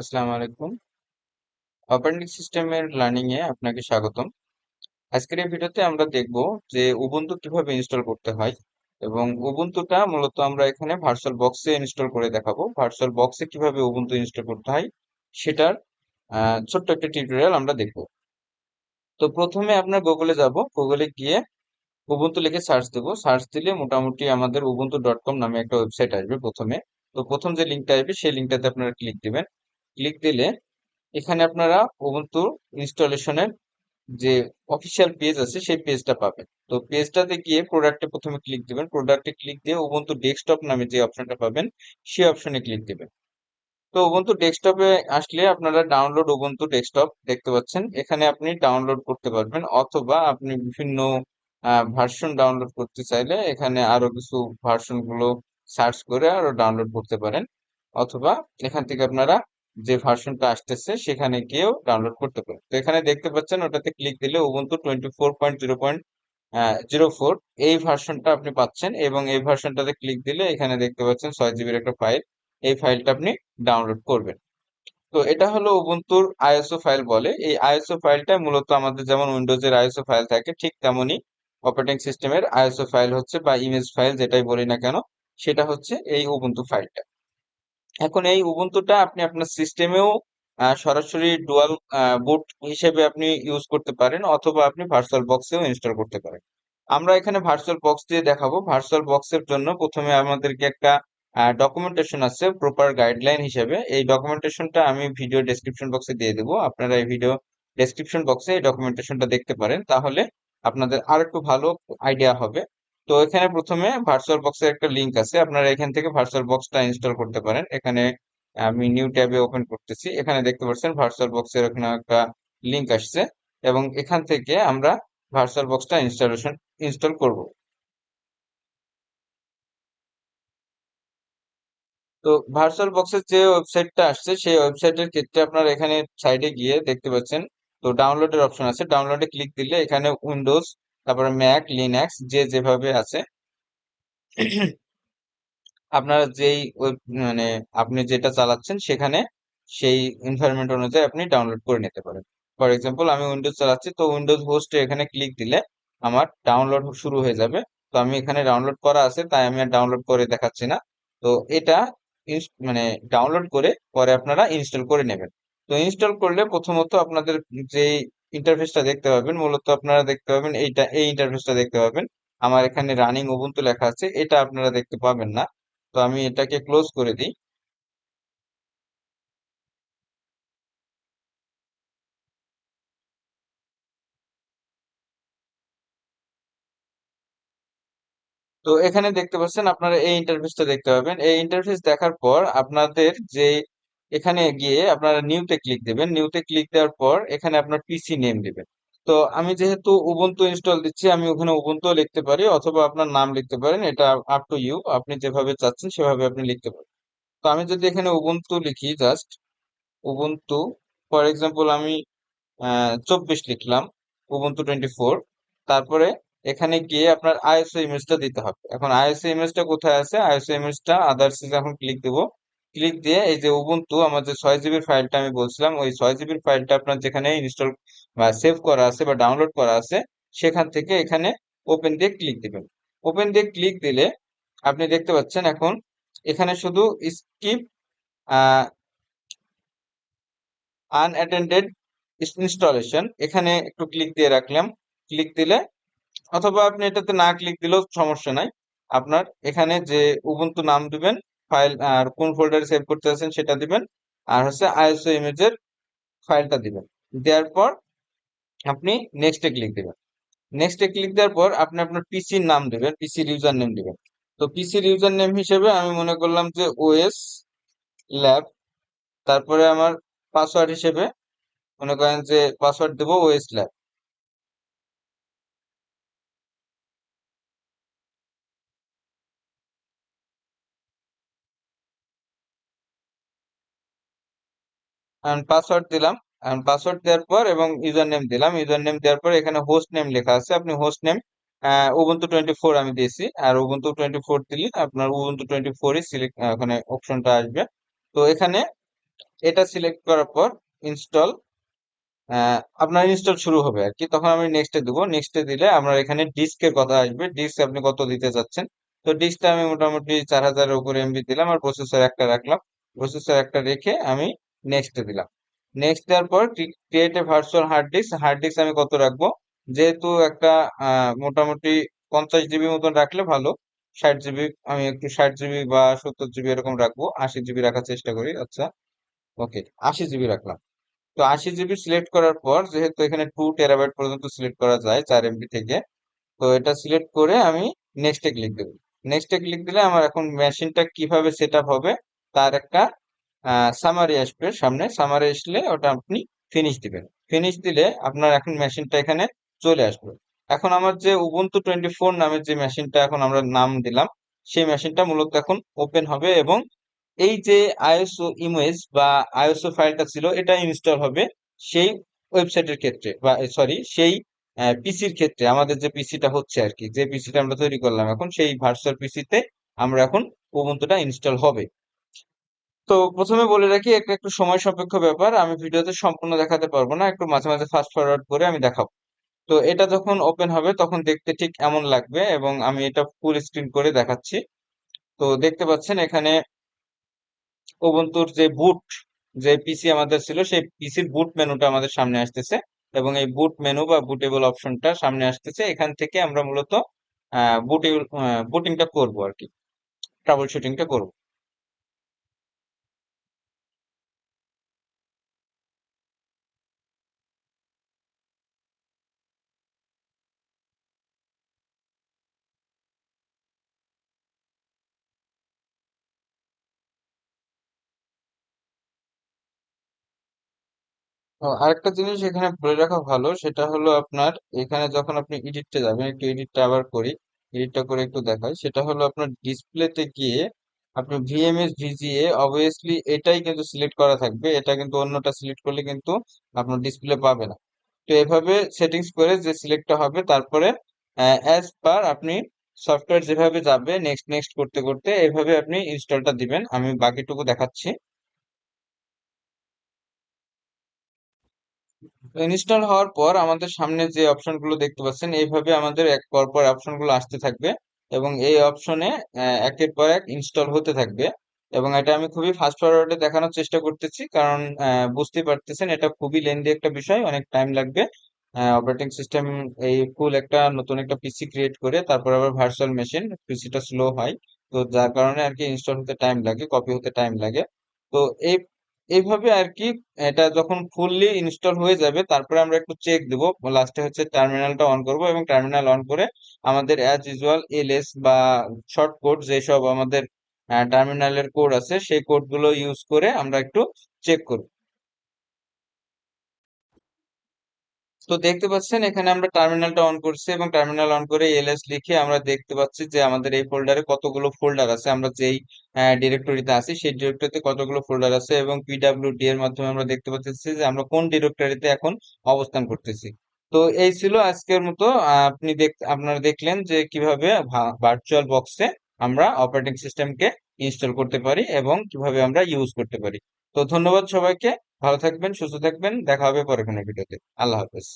আসসালামু আলাইকুম। অপারেটিং সিস্টেমের লার্নিং এ আপনাকে স্বাগতম। আজকের এই ভিডিওতে আমরা দেখব যে উবুন্টু কীভাবে ইনস্টল করতে হয় এবং উবুন্টুটা মূলত আমরা এখানে ভার্চুয়াল বক্সে ইনস্টল করে দেখাবো। ভার্চুয়াল বক্সে কীভাবে উবুন্টু ইনস্টল করতে হয় সেটার ছোট্ট একটা টিউটোরিয়াল আমরা দেখব। তো প্রথমে আপনার গুগলে যাব। গুগলে গিয়ে উবুন্টু লিখে সার্চ দেব। সার্চ দিলে মোটামুটি আমাদের উবুন্টু ডট কম নামে একটা ওয়েবসাইট আসবে প্রথমে। তো প্রথম যে লিঙ্কটা আসবে সেই লিঙ্কটাতে আপনারা ক্লিক দিবেন। ক্লিক দিলে এখানে আপনারা উবুন্টু ইনস্টলেশনের যে অফিসিয়াল পেজ আছে, সেই পেজটা পাবেন। তো পেজটাতে গিয়ে প্রোডাক্টে প্রথমে ক্লিক দিবেন। প্রোডাক্টে ক্লিক দিয়ে উবুন্টু ডেস্কটপ নামে যে অপশনটা পাবেন, সেই অপশনে ক্লিক দিবেন। তো উবুন্টু ডেস্কটপে আসলে আপনারা ডাউনলোড উবুন্টু ডেস্কটপ দেখতে পাচ্ছেন। এখানে আপনি ডাউনলোড করতে পারবেন, অথবা আপনি বিভিন্ন ভার্সন ডাউনলোড করতে চাইলে এখানে আরও কিছু ভার্সনগুলো সার্চ করে আরও ডাউনলোড করতে পারেন। অথবা এখান থেকে আপনারা যে ভার্সনটা আসতেছে, সেখানে গিয়েও ডাউনলোড করতে পারেন তো এখানে দেখতে পাচ্ছেন, ওটাতে ক্লিক দিলে Ubuntu twenty four point zero point zero four এই ভার্সনটা আপনি পাচ্ছেন এবং এই ভার্সনটাতে ক্লিক দিলে এখানে দেখতে পাচ্ছেন ছয় জিবির একটা ফাইল এই ফাইলটা আপনি ডাউনলোড করবেন। তো এটা হলো উবুন্তুর আইএসও ফাইল বলে। এই আইএসও ফাইলটা মূলত আমাদের যেমন উইন্ডোজের আইএসও ফাইল থাকে, ঠিক তেমনই অপারেটিং সিস্টেমের আইএসও ফাইল হচ্ছে বা ইমেজ ফাইল যেটাই বলি না কেন, সেটা হচ্ছে এই উবুন্টু ফাইলটা এখন এই উবুন্টুটা আপনি আপনার সিস্টেমেও সরাসরি ডুয়াল বুট হিসেবে আপনি ইউজ করতে পারেন অথবা আপনি ভার্চুয়াল বক্সেও ইনস্টল করতে পারেন। আমরা এখানে ভার্চুয়াল বক্স দিয়ে দেখাবো। ভার্চুয়াল বক্সের জন্য প্রথমে আমাদেরকে একটা ডকুমেন্টেশন আছে প্রপার গাইডলাইন হিসেবে। এই ডকুমেন্টেশনটা আমি ভিডিও ডেসক্রিপশন বক্সে দিয়ে দেবো। আপনারা এই ভিডিও ডেসক্রিপশন বক্সে এই ডকুমেন্টেশনটা দেখতে পারেন। তাহলে আপনাদের আর একটু ভালো আইডিয়া হবে। তো এখানে প্রথমে ভার্চুয়াল বক্সের একটা লিংক আছে। আপনারা এখান থেকে ভার্চুয়াল বক্সটা ইনস্টল করতে পারেন। এখানে আমি নিউ ট্যাবে ওপেন করতেছি। এখানে দেখতে পাচ্ছেন ভার্চুয়াল বক্সের এখানে একটা লিংক আসছে এবং এখান থেকে আমরা ভার্চুয়াল বক্সটা ইনস্টলেশন ইনস্টল করব। তো ভার্চুয়াল বক্সের যে ওয়েবসাইটটা আসছে, সেই ওয়েবসাইটের ক্ষেত্রে আপনারা এখানে সাইডে গিয়ে দেখতে পাচ্ছেন, তো ডাউনলোডের অপশন আছে। ডাউনলোডে ক্লিক দিলে এখানে উইন্ডোজ তারপরে ম্যাক, লিনাক্স, যে যেভাবে আছে। আপনার যেই মানে আপনি যেটা চালাচ্ছেন সেখানে সেই এনভায়রনমেন্ট অনুযায়ী আপনি ডাউনলোড করে নিতে পারেন। ফর এক্সাম্পল আমি উইন্ডোজ চালাচ্ছি, তো উইন্ডোজ হোস্টে এখানে ক্লিক দিলে আমার ডাউনলোড শুরু হয়ে যাবে। তো আমি এখানে ডাউনলোড করা আছে, তাই আমি আর ডাউনলোড করে দেখাচ্ছি না। তো এটা মানে ডাউনলোড করে পরে আপনারা ইনস্টল করে নেবেন। তো ইনস্টল করলে প্রথমত আপনাদের যে ইন্টারফেসটা দেখতে পাবেন। মূলত আপনারা দেখতে পাবেন এইটা, এই ইন্টারফেসটা দেখতে পাবেন। আমার এখানে রানিং উবুন্টু লেখা আছে, এটা আপনারা দেখতে পাবেন না। তো আমি এটাকে ক্লোজ করে দিই। তো এখানে দেখতে পাচ্ছেন আপনারা এই ইন্টারফেসটা দেখতে পাবেন। এই ইন্টারফেস দেখার পর আপনাদের যে এখানে গিয়ে আপনারা নিউতে ক্লিক দেবেন। নিউতে ক্লিক দেওয়ার পর এখানে আপনার পিসি নেম দেবেন। তো আমি যেহেতু উবুন্টু ইনস্টল দিচ্ছি, আমি ওখানে উবুন্টু লিখতে পারি অথবা আপনার নাম লিখতে পারেন। এটা আপ টু ইউ আপনি যেভাবে চাচ্ছেন সেভাবে আপনি লিখতে পারেন। তো আমি যদি এখানে উবুন্টু লিখি জাস্ট উবুন্টু ফর এক্সাম্পল আমি চব্বিশ লিখলাম উবুন্টু টোয়েন্টি ফোর তারপরে এখানে গিয়ে আপনার আইএসও ইমেজটা দিতে হবে। এখন আইএসও ইমেজটা কোথায় আছে? আইএসও ইমেজটা আদার্স এখন ক্লিক দেব ক্লিক দিয়ে এই যে উবুন্টু আমার যে ছয় জিবির ফাইলটা আমি বলছিলাম, ওই ছয় জিবির ফাইলটা আপনার যেখানে ইনস্টল বা সেভ করা আছে বা ডাউনলোড করা আছে, সেখান থেকে এখানে ওপেন দিয়ে ক্লিক দিবেন। ওপেন দিয়ে ক্লিক দিলে আপনি দেখতে পাচ্ছেন এখন এখানে শুধু স্কিপ আনঅ্যাটেন্ডেড ইনস্টলেশন এখানে একটু ক্লিক দিয়ে রাখলাম। ক্লিক দিলে অথবা আপনি এটাতে না ক্লিক দিলেও সমস্যা নাই। আপনার এখানে যে উবুন্টু নাম দিবেন ফাইল আর কোন ফোল্ডারে সেভ করতে আছেন সেটা দিবেন। আর হচ্ছে আইএসও ইমেজের ফাইলটা দিবেন। দেওয়ার পর আপনি নেক্সটে ক্লিক দিবেন। নেক্সটে ক্লিক দেওয়ার পর আপনি আপনার পিসির নাম দিবেন পিসির ইউজার নেম দিবেন। তো পিসির ইউজার নেম হিসেবে আমি মনে করলাম যে ওএস ল্যাব তারপরে আমার পাসওয়ার্ড হিসেবে মনে করেন যে পাসওয়ার্ড দেবো ওএস ল্যাব পাসওয়ার্ড দিলাম পাসওয়ার্ড দেওয়ার পর এবং ইউজার নেম দিলাম ইউজার নেম দেওয়ার পর এখানে হোস্ট নেম লেখা আছে, আপনি host name Ubuntu twenty four আমি দিয়েছি, আর উবুন্টু টোয়েন্টি ফোর দিলে আপনার উবুন্টু টোয়েন্টি ফোরই সিলেক্ট ওখানে অপশনটা আসবে। তো এখানে এটা সিলেক্ট করার পর ইনস্টল আপনার ইনস্টল শুরু হবে আর কি, তখন আমি নেক্সটে দেবো। নেক্সটে দিলে আপনার এখানে ডিস্কের কথা আসবে ডিস্ক আপনি কত দিতে চাচ্ছেন? তো ডিস্কটা আমি মোটামুটি চার হাজারের উপরে এমবি দিলাম, আর প্রসেসর একটা রাখলাম। প্রসেসর একটা রেখে আমি নেক্সটে দিলাম। নেক্সট দেওয়ার পর create a virtual hard disk hard disk আমি কত রাখব? যেহেতু একটা মোটামুটি পঞ্চাশ জিবি মতন রাখলে ভালো। ষাট জিবি আমি একটু ষাট জিবি বা সত্তর জিবি এরকম রাখব। আশি জিবি রাখার চেষ্টা করি। আচ্ছা ওকে আশি জিবি রাখলাম। তো আশি জিবি সিলেক্ট করার পর, যেহেতু এখানে টু টেরাবাইট পর্যন্ত সিলেক্ট করা যায় চার এমবি থেকে, তো এটা সিলেক্ট করে আমি নেক্সটে ক্লিক দেবো। নেক্সটে ক্লিক দিলে আমার এখন মেশিনটা কীভাবে সেট হবে, তার একটা সামারি আসবে সামনে। সামারি আসলে ওটা আপনি ফিনিশ দিবেন। ফিনিশ দিলে আপনার এখন মেশিনটা এখানে চলে আসবে। এখন আমার যে উবুন্টু টোয়েন্টি ফোর নামের যে মেশিনটা এখন আমরা নাম দিলাম, সেই মেশিনটা মূলত এখন ওপেন হবে এবং এই যে আইএসও ইমেজ বা আইএসও ফাইলটা ছিল, এটা ইনস্টল হবে সেই ওয়েবসাইটের ক্ষেত্রে বা সরি সেই পিসির ক্ষেত্রে। আমাদের যে পিসিটা হচ্ছে আর কি, যে পিসিটা আমরা তৈরি করলাম এখন, সেই ভার্চুয়াল পিসিতে আমরা এখন উবুন্টুটা ইনস্টল হবে। তো প্রথমে বলে রাখি, একটা, একটু সময় সাপেক্ষ ব্যাপার। আমি ভিডিওতে সম্পূর্ণ দেখাতে পারব না, একটু মাঝে মাঝে ফাস্ট ফরওয়ার্ড করে আমি দেখাবো। তো এটা যখন ওপেন হবে, তখন দেখতে ঠিক এমন লাগবে এবং আমি এটা ফুল স্ক্রিন করে দেখাচ্ছি। তো দেখতে পাচ্ছেন এখানে উবুন্টুর যে বুট যে পিসি আমাদের ছিল, সেই পিসির বুট মেনুটা আমাদের সামনে আসতেছে এবং এই বুট মেনু বা বুটেবল অপশনটা সামনে আসতেছে। এখান থেকে আমরা মূলত বুটেবল বুটিংটা করব আর কি। ট্রাবল শুটিংটা করব। ও, আরেকটা জিনিস এখানে বলে রাখা ভালো সেটা হলো আপনার এখানে যখন আপনি এডিটটা যাবেন একটু এডিটটা আবার করি এডিটটা করে একটু দেখাই সেটা হলো আপনার ডিসপ্লেতে গিয়ে আপনি ভিএমএস ভিজিএ অবভিয়াসলি এটাই কিন্তু সিলেক্ট করা থাকবে এটা কিন্তু অন্যটা সিলেক্ট করলে কিন্তু আপনার ডিসপ্লে পাবে না। তো এভাবে সেটিংস করে যে সিলেক্টটা হবে তারপরে অ্যাজ পার আপনি সফটওয়্যার যেভাবে যাবে নেক্সট নেক্সট করতে করতে এভাবে আপনি ইনস্টলটা দিবেন আমি বাকিটুকু দেখাচ্ছি। ইনস্টল হওয়ার পর আমাদের সামনে যে অপশনগুলো দেখতে পাচ্ছেন এইভাবে আমাদের এক পর পর অপশনগুলো আসতে থাকবে এবং এই অপশনে একের পর এক ইনস্টল হতে থাকবে এবং এটা আমি খুবই ফাস্ট ফরওয়ার্ডে দেখানোর চেষ্টা করতেছি কারণ আহ, বুঝতেই পারতেছেন এটা খুবই লেন্দি একটা বিষয় অনেক টাইম লাগবে অপারেটিং সিস্টেম এই ফুল একটা নতুন একটা পিসি ক্রিয়েট করে তারপর আবার ভার্চুয়াল মেশিন পিসিটা স্লো হয় তো যার কারণে আর কি ইনস্টল হতে টাইম লাগে কপি হতে টাইম লাগে। তো এই এইভাবে আর কি এটা যখন ফুললি ইনস্টল হয়ে যাবে, তারপরে আমরা একটু চেক দেবো। লাস্টে হচ্ছে টার্মিনালটা অন করব এবং টার্মিনাল অন করে আমাদের অ্যাজ ইউজুয়াল এলএস বা শর্ট কোড যেসব আমাদের টার্মিনালের কোড আছে, সেই কোডগুলো ইউজ করে আমরা একটু চেক করব। তো দেখতে পাচ্ছেন, এখানে আমরা টার্মিনালটা অন করছি এবং টার্মিনাল অন করে এলএস লিখে আমরা দেখতে পাচ্ছি যে আমাদের এই ফোল্ডারে কতগুলো ফোল্ডার আছে। আমরা যেই ডিরেক্টরিতে আছি, সেই ডিরেক্টরিতে কতগুলো ফোল্ডার আছে এবং পিডাব্লিউডি এর মাধ্যমে আমরা দেখতে পাচ্ছি যে আমরা কোন ডিরেক্টরিতে এখন অবস্থান করতেছি। তো এই ছিল আজকের মতো। আপনি দেখ, আপনারা দেখলেন যে কীভাবে ভার্চুয়াল বক্সে আমরা অপারেটিং সিস্টেমকে ইনস্টল করতে পারি এবং কীভাবে আমরা ইউজ করতে পারি। তো ধন্যবাদ সবাইকে। ভালো থাকবেন সুস্থ থাকবেন। দেখা হবে পরে কোনো ভিডিওতে। আল্লাহ হাফেজ।